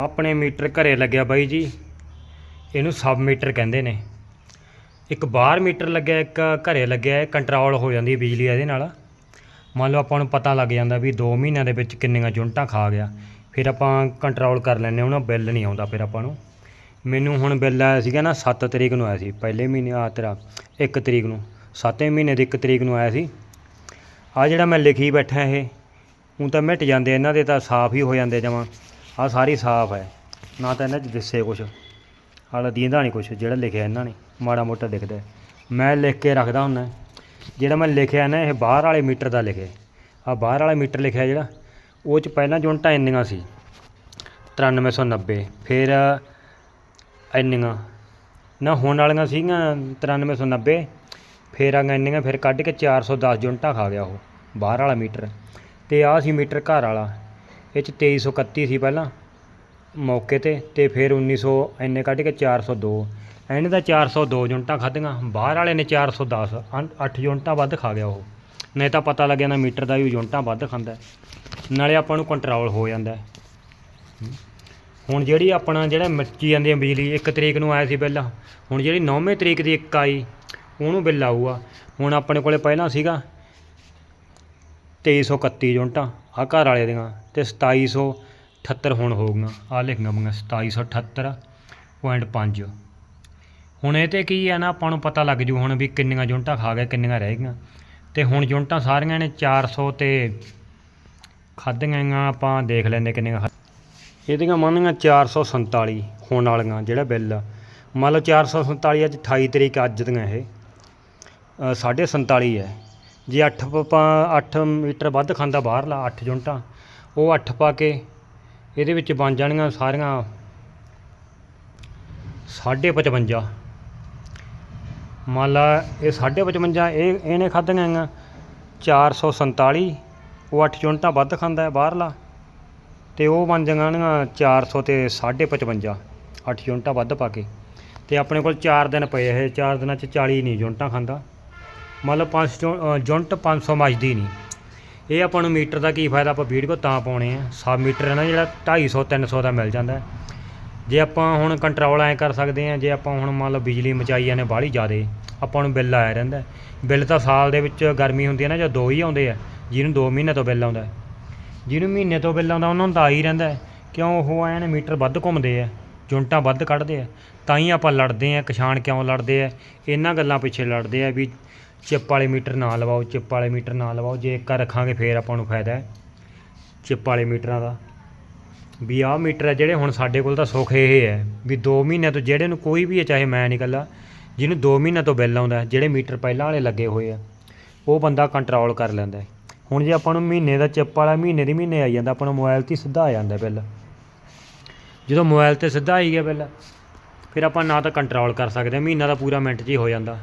ਆਪਣੇ ਮੀਟਰ ਘਰੇ ਲੱਗਿਆ ਬਾਈ ਜੀ। ਇਹਨੂੰ ਸਬ ਮੀਟਰ ਕਹਿੰਦੇ ਨੇ। ਇੱਕ ਬਾਹਰ ਮੀਟਰ ਲੱਗਿਆ, ਇੱਕ ਘਰੇ ਲੱਗਿਆ ਕੰਟਰੋਲ ਹੋ ਜਾਂਦੀ ਹੈ ਬਿਜਲੀ ਇਹਦੇ ਨਾਲ। ਮੰਨ ਲਓ ਆਪਾਂ ਨੂੰ ਪਤਾ ਲੱਗ ਜਾਂਦਾ ਵੀ 2 ਮਹੀਨਿਆਂ ਦੇ ਵਿੱਚ ਕਿੰਨੀਆਂ ਯੂਨਿਟਾਂ ਖਾ ਗਿਆ। ਫਿਰ ਆਪਾਂ ਕੰਟਰੋਲ ਕਰ ਲੈਂਦੇ ਉਹਨਾਂ ਬਿੱਲ ਨਹੀਂ ਆਉਂਦਾ ਫਿਰ ਆਪਾਂ ਨੂੰ। ਮੈਨੂੰ ਹੁਣ ਬਿੱਲ ਆਇਆ ਸੀਗਾ ਨਾ 7 ਤਰੀਕ ਨੂੰ ਆਇਆ ਸੀ। ਪਹਿਲੇ ਮਹੀਨੇ ਆ ਤੇਰਾ 1 ਤਰੀਕ ਨੂੰ 7ਵੇਂ ਮਹੀਨੇ ਦੀ 1 ਤਰੀਕ ਨੂੰ ਆਇਆ ਸੀ। ਆ ਜਿਹੜਾ ਮੈਂ ਲਿਖੀ ਬੈਠਾ ਇਹ ਹੁਣ ਤਾਂ ਮਿਟ ਜਾਂਦੇ, ਇਹਨਾਂ ਦੇ ਤਾਂ ਸਾਫ਼ ਹੀ ਹੋ ਜਾਂਦੇ ਜਮਾਂ। ਆ ਸਾਰੀ ਸਾਫ਼ ਹੈ। ਨਾ ਤਾਂ ਇਹਨਾਂ 'ਚ ਦਿਸੇ ਕੁਛ। ਹਾਲਾ ਦੀਂਦਾ ਨਹੀਂ ਕੁਛ, ਜਿਹੜਾ ਲਿਖਿਆ ਇਹਨਾਂ ਨੇ। ਮਾੜਾ ਮੋਟਾ ਦਿਖਦਾ ਮੈਂ ਲਿਖ ਕੇ ਰੱਖਦਾ ਹੁੰਦਾ ਜਿਹੜਾ ਮੈਂ ਲਿਖਿਆ ਨਾ, ਇਹ ਬਾਹਰ ਵਾਲੇ ਮੀਟਰ ਦਾ ਲਿਖਿਆ ਆ ਬਾਹਰ ਵਾਲਾ ਮੀਟਰ ਲਿਖਿਆ ਜਿਹੜਾ, ਉਹ 'ਚ ਪਹਿਲਾਂ ਯੂਨਿਟਾਂ ਇੰਨੀਆਂ ਸੀ 9390 ਫਿਰ ਇੰਨੀਆਂ। ਨਾ ਹੋਣ ਵਾਲੀਆਂ ਸੀਗੀਆਂ 9390 ਫਿਰ ਆ ਇੰਨੀਆਂ, ਫਿਰ ਕੱਢ ਕੇ 410 ਯੂਨਿਟਾਂ ਖਾ ਗਿਆ ਉਹ, ਬਾਹਰ ਵਾਲਾ ਮੀਟਰ। ਤੇ ਆਹ ਸੀ ਮੀਟਰ ਘਰ ਵਾਲਾ। ਇਹ 'ਚ 2331 ਸੀ ਪਹਿਲਾਂ, ਮੌਕੇ ਤੇ ਤੇ ਫਿਰ 1900 ਇੰਨੇ ਕੱਢ ਕੇ 402 ਇਹਨੇ ਤਾਂ 402 ਯੂਨਿਟਾਂ ਖਾਧੀਆਂ, ਬਾਹਰ ਵਾਲੇ ਨੇ 410 8 ਯੂਨਿਟਾਂ ਵੱਧ ਖਾ ਗਿਆ ਉਹ। ਨਹੀਂ ਤਾਂ ਪਤਾ ਲੱਗਿਆ ਨਾ ਮੀਟਰ ਦਾ ਵੀ ਯੂਨਿਟਾਂ ਵੱਧ ਖਾਂਦਾ ਨਾਲੇ ਆਪਾਂ ਨੂੰ ਕੰਟਰੋਲ ਹੋ ਜਾਂਦਾ ਹੁਣ ਜਿਹੜੀ ਆਪਣਾ ਜਿਹੜਾ ਮੱਚੀ ਜਾਂਦੀ ਹੈ ਬਿਜਲੀ, ਇੱਕ ਤਰੀਕ ਨੂੰ ਆਇਆ ਸੀ ਬਿੱਲ ਹੁਣ ਜਿਹੜੀ 9ਵੀਂ ਤਰੀਕ ਦੀ ਇੱਕ ਆਈ, ਉਹਨੂੰ ਬਿੱਲ ਆਊਗਾ। ਹੁਣ ਆਪਣੇ ਕੋਲੇ ਪਹਿਲਾਂ ਸੀਗਾ 2331 ਯੂਨਿਟਾਂ ਆ ਘਰ ਵਾਲੇ ਦੀਆਂ ਤੇ 2778 ਹੁਣ ਹੋ ਗਈਆਂ ਆ ਲਿਖੀਆਂ ਮੰਗਾ 2778.5 ਹੁਣ ਇਹ ਤੇ ਕੀ ਹੈ ਨਾ ਆਪਾਂ ਨੂੰ ਪਤਾ ਲੱਗ ਜੂ ਹੁਣ ਵੀ ਕਿੰਨੀਆਂ ਯੂਨਿਟਾਂ ਖਾ ਗਏ ਕਿੰਨੀਆਂ ਰਹਿ ਗਈਆਂ। ਤੇ ਹੁਣ ਯੂਨਿਟਾਂ ਸਾਰੀਆਂ ਨੇ 400 ਤੇ ਖਾਧੀਆਂ ਆਪਾਂ ਦੇਖ ਲੈਂਦੇ ਕਿੰਨੀਆਂ ਖਾ- ਇਹਦੀਆਂ ਮੰਨੀਆਂ 447 ਹੋਣ ਵਾਲੀਆਂ ਜਿਹੜਾ ਬਿੱਲ ਆ। ਮੰਨ ਲਓ 447 ਅੱਜ 28 ਤਰੀਕ ਅੱਜ ਦੀਆਂ ਇਹ। ਅ, ਸਾਢੇ 47 ਹੈ। ਜੇ 8 ਆਪਾਂ 8 ਮੀਟਰ ਵੱਧ ਖਾਂਦਾ ਬਾਹਰਲਾ 8 ਯੂਨਿਟਾਂ, ਉਹ 8 ਪਾ ਕੇ ਇਹਦੇ ਵਿੱਚ ਬਣ ਜਾਣੀਆਂ ਸਾਰੀਆਂ ਸਾਢੇ 55 ਮੰਨ ਲਾ ਇਹ ਸਾਢੇ 55 ਇਹ, ਇਹਨੇ ਖਾਧੀਆਂ ਗੀਆਂ 447 ਉਹ 8 ਯੂਨਿਟਾਂ ਵੱਧ ਖਾਂਦਾ ਹੈ ਬਾਹਰਲਾ, ਤੇ ਉਹ ਬਣ ਜਾਣਗੀਆਂ 400 ਤੇ ਸਾਢੇ 55 8 ਯੂਨਿਟਾਂ ਵੱਧ ਪਾ ਕੇ। ਤੇ ਆਪਣੇ ਕੋਲ 4 ਦਿਨ ਪਏ ਇਹ 4 ਦਿਨਾਂ ਚ 40 ਨਹੀਂ ਯੂਨਿਟਾਂ ਖਾਂਦਾ। ਮਤਲਬ 5 ਯੂਨਿਟ 500 ਮੱਚਦੀ ਨਹੀਂ। ਇਹ ਆਪਾਂ ਨੂੰ ਮੀਟਰ ਦਾ ਕੀ ਫਾਇਦਾ ਆਪਾਂ ਵੀਡੀਓ ਤਾਂ ਪਾਉਣੇ ਆ। ਸਬ ਮੀਟਰ ਹੈ ਨਾ ਜਿਹੜਾ 250 300 ਦਾ ਮਿਲ ਜਾਂਦਾ। ਜੇ ਆਪਾਂ ਹੁਣ ਕੰਟਰੋਲ ਐ ਕਰ ਸਕਦੇ ਆ, ਜੇ ਆਪਾਂ ਹੁਣ ਮੰਨ ਲਓ ਬਿਜਲੀ ਮਚਾਈ ਜਾਂਦੇ ਬਾਹਲੀ ਜ਼ਿਆਦੇ, ਆਪਾਂ ਨੂੰ ਬਿੱਲ ਆਇਆ ਰਹਿੰਦਾ। ਬਿੱਲ ਤਾਂ ਸਾਲ ਦੇ ਵਿੱਚ ਗਰਮੀ ਹੁੰਦੀ ਹੈ ਨਾ, ਜਾਂ ਦੋ ਹੀ ਆਉਂਦੇ ਆ, ਜਿਹਨੂੰ 2 ਮਹੀਨੇ ਤੋਂ ਬਿੱਲ ਆਉਂਦਾ। ਜਿਹਨੂੰ ਮਹੀਨੇ ਤੋਂ ਬਿੱਲ ਆਉਂਦਾ, ਉਹਨਾਂ ਨੂੰ ਤਾਂ ਆ ਹੀ। ਰਹਿੰਦਾ ਕਿਉਂ ਉਹ ਐਨ ਮੀਟਰ ਵੱਧ ਘੁੰਮਦੇ ਆ ਯੂਨਿਟਾਂ ਵੱਧ ਕੱਢਦੇ ਆ। ਤਾਂ ਹੀ ਆਪਾਂ ਲੜਦੇ ਆ, ਕਿਸਾਨ ਕਿਉਂ ਲੜਦੇ ਆ, ਇਹਨਾਂ ਗੱਲਾਂ ਪਿੱਛੇ ਲੜਦੇ ਆ ਵੀ ਚਿੱਪ ਵਾਲੇ ਮੀਟਰ ਨਾ ਲਵਾਓ ਚਿੱਪ ਵਾਲੇ ਮੀਟਰ ਨਾ ਲਵਾਓ। ਜੇ ਇੱਕ ਰੱਖਾਂਗੇ ਫੇਰ ਆਪਾਂ ਨੂੰ ਫਾਇਦਾ ਹੈ ਚਿੱਪ ਵਾਲੇ ਮੀਟਰਾਂ ਦਾ। ਵੀ ਆਹ ਮੀਟਰ ਹੈ ਜਿਹੜੇ ਹੁਣ ਸਾਡੇ ਕੋਲ ਤਾਂ ਸੁੱਖ ਇਹ ਹੈ ਵੀ 2 ਮਹੀਨਿਆਂ ਤੋਂ ਜਿਹੜੇ ਨੂੰ ਕੋਈ ਵੀ ਹੈ ਚਾਹੇ ਮੈਂ ਨਹੀਂ ਇਕੱਲਾ ਜਿਹਨੂੰ 2 ਮਹੀਨਿਆਂ ਤੋਂ ਬਿੱਲ ਆਉਂਦਾ ਜਿਹੜੇ ਮੀਟਰ ਪਹਿਲਾਂ ਵਾਲੇ ਲੱਗੇ ਹੋਏ ਆ ਉਹ ਬੰਦਾ ਕੰਟਰੋਲ ਕਰ ਲੈਂਦਾ ਹੁਣ ਜੇ ਆਪਾਂ ਨੂੰ ਮਹੀਨੇ ਦਾ ਚਿੱਪ ਵਾਲਾ ਮਹੀਨੇ ਦੀ ਮਹੀਨੇ ਆਈ ਜਾਂਦਾ ਆਪਾਂ ਨੂੰ ਮੋਬਾਈਲ 'ਤੇ ਹੀ ਸਿੱਧਾ ਆ ਜਾਂਦਾ ਬਿੱਲ। ਜਦੋਂ ਮੋਬਾਈਲ 'ਤੇ ਸਿੱਧਾ ਆਈ ਗਿਆ ਬਿੱਲ ਫਿਰ ਆਪਾਂ ਨਾ ਤਾਂ ਕੰਟਰੋਲ ਕਰ ਸਕਦੇ ਹਾਂ, ਮਹੀਨਾ ਦਾ ਪੂਰਾ ਮਿੰਟ 'ਚ ਹੀ ਹੋ ਜਾਂਦਾ।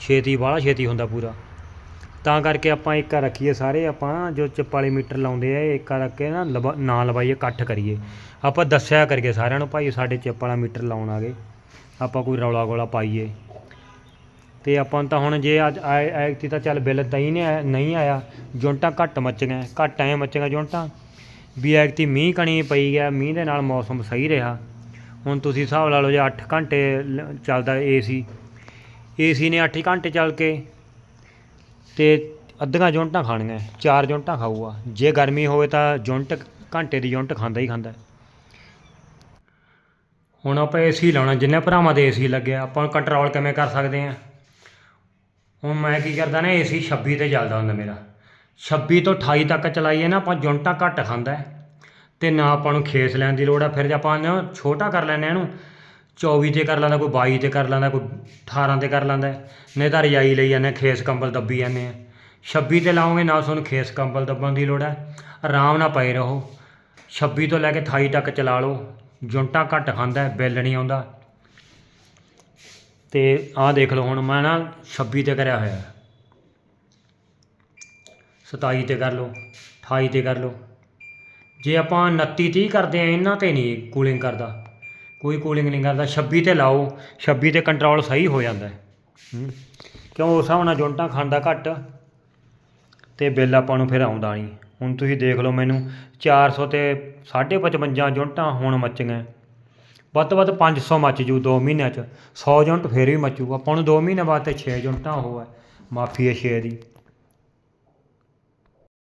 ਛੇਤੀ, ਬਾਹਲਾ ਛੇਤੀ ਹੁੰਦਾ ਪੂਰਾ। ਤਾਂ ਕਰਕੇ ਆਪਾਂ ਇੱਕ ਰੱਖੀਏ ਸਾਰੇ, ਆਪਾਂ ਜੋ ਚਿੱਪ ਵਾਲੇ ਮੀਟਰ ਲਾਉਂਦੇ ਆ ਇਹ ਇੱਕ ਰੱਖ ਕੇ ਨਾ, ਲਵਾ, ਨਾ ਲਵਾਈਏ, ਇਕੱਠ ਕਰੀਏ। ਆਪਾਂ ਦੱਸਿਆ ਕਰਕੇ ਸਾਰਿਆਂ ਨੂੰ, ਭਾਈ ਸਾਡੇ ਚਿੱਪ ਵਾਲਾ ਮੀਟਰ ਲਾਉਣ ਆ ਗਏ ਆਪਾਂ ਕੋਈ ਰੌਲਾ ਗੋਲਾ ਪਾਈਏ। ਤੇ ਆਪਾਂ ਤਾਂ ਹੁਣ ਜੇ ਅੱਜ ਐਕਤੀ ਤਾਂ ਚੱਲ ਬਿੱਲ ਤਾਂ ਹੀ ਨਹੀਂ ਆਇਆ ਨਹੀਂ ਆਇਆ। ਯੂਨਿਟਾਂ ਘੱਟ ਮੱਚੀਆਂ, ਘੱਟ ਐ ਮੱਚੀਆਂ ਯੂਨਿਟਾਂ ਵੀ ਐਕਤੀ ਮੀਂਹ ਕਣੀ ਪਈ ਗਿਆ, ਮੀਂਹ ਦੇ ਨਾਲ ਮੌਸਮ ਸਹੀ ਰਿਹਾ। ਹੁਣ ਤੁਸੀਂ ਹਿਸਾਬ ਲਾ ਲਓ ਜੇ 8 ਘੰਟੇ ਲ- ਚੱਲਦਾ ਏਸੀ ਏਸੀ ਨੇ 8 ਘੰਟੇ ਚੱਲ ਕੇ ਤੇ ਅੱਧੀਆਂ ਯੂਨਿਟਾਂ ਖਾਣੀਆਂ, ਚਾਰ ਯੂਨਿਟਾਂ ਖਾਊਗਾ। ਜੇ ਗਰਮੀ ਹੋਵੇ ਤਾਂ ਯੂਨਿਟ ਘੰਟੇ ਦੀ ਯੂਨਿਟ ਖਾਂਦਾ ਹੀ ਖਾਂਦਾ। ਹੁਣ ਆਪਾਂ ਏਸੀ ਲਾਉਣਾ, ਜਿੰਨੇ ਭਰਾਵਾਂ ਦੇ ਏਸੀ ਲੱਗਿਆ ਆਪਾਂ ਕੰਟਰੋਲ ਕਿਵੇਂ ਕਰ ਸਕਦੇ ਹਾਂ ਹੁਣ ਮੈਂ ਕੀ ਕਰਦਾ ਨਾ ਏਸੀ 26 ਤੇ ਚੱਲਦਾ ਹੁੰਦਾ ਮੇਰਾ। 26 ਤੋਂ 28 ਤੱਕ ਚਲਾਈਏ ਨਾ, ਆਪਾਂ ਯੂਨਿਟਾਂ ਘੱਟ ਖਾਂਦਾ ਹੈ। ਤੇ ਨਾ ਆਪਾਂ ਨੂੰ ਖੇਸ ਲੈਣ ਦੀ ਲੋੜ ਆ, ਫਿਰ ਆਪਾਂ ਛੋਟਾ ਕਰ ਲੈਂਦੇ ਹਾਂ ਇਹਨੂੰ 24 ਤੇ ਕਰ ਲੈਂਦਾ, ਕੋਈ 22 ਤੇ ਕਰ ਲੈਂਦਾ, ਕੋਈ 18 ਤੇ ਕਰ ਲੈਂਦਾ। ਨਹੀਂ ਤਾਂ ਰਜਾਈ ਲਈ ਜਾਂਦੇ, ਖੇਸ ਕੰਬਲ ਦੱਬੀ ਜਾਂਦੇ ਆ। 26 ਤੇ ਲਾਓਗੇ, ਨਾ ਤੁਹਾਨੂੰ ਖੇਸ ਕੰਬਲ ਦੱਬਣ ਦੀ ਲੋੜ ਹੈ। ਆਰਾਮ ਨਾਲ ਪਏ ਰਹੋ। 26 ਤੋਂ ਲੈ ਕੇ 28 ਤੱਕ ਚਲਾ ਲਓ। ਯੂਨਿਟਾਂ ਘੱਟ ਖਾਂਦਾ, ਬਿੱਲ ਨਹੀਂ ਆਉਂਦਾ। ਤੇ ਆਹ ਦੇਖ ਲਓ ਹੁਣ, ਮੈਂ ਨਾ 26 ਤੇ ਕਰਿਆ ਹੋਇਆ। 27 ਤੇ ਕਰ ਲਓ 28 ਤੇ ਕਰ ਲਓ। ਜੇ ਆਪਾਂ 29 30 ਕਰਦੇ ਆ, ਇਹਨਾਂ ਤੇ ਨਹੀਂ ਕੂਲਿੰਗ ਕਰਦਾ। ਕੋਈ ਕੂਲਿੰਗ ਨਹੀਂ ਕਰਦਾ 26 ਤੇ ਲਾਓ 26 ਤੇ ਕੰਟਰੋਲ ਸਹੀ ਹੋ ਜਾਂਦਾ ਹੈ। ਕਿਉਂ ਉਸ ਹਿਸਾਬ ਨਾਲ ਯੂਨਿਟਾਂ ਖਾਂਦਾ ਘੱਟ? ਤੇ ਬਿੱਲ ਆਪਾਂ ਨੂੰ ਫਿਰ ਆਉਂਦਾ ਨਹੀਂ। ਹੁਣ ਤੁਸੀਂ ਦੇਖ ਲਓ ਮੈਨੂੰ 400 ਤੇ 55 ਯੂਨਿਟਾਂ ਹੁਣ ਮੱਚੀਆਂ। ਵੱਧ ਤੋਂ ਵੱਧ 500 ਮੱਚ ਜੂ 2 ਮਹੀਨਿਆਂ ਚ। 100 ਯੂਨਿਟ ਫੇਰ ਵੀ ਮੱਚੂ ਆਪਾਂ ਨੂੰ 2 ਮਹੀਨੇ ਬਾਅਦ ਤੇ 6 ਯੂਨਿਟਾਂ ਉਹ ਮਾਫੀ ਹੈ 6 ਦੀ।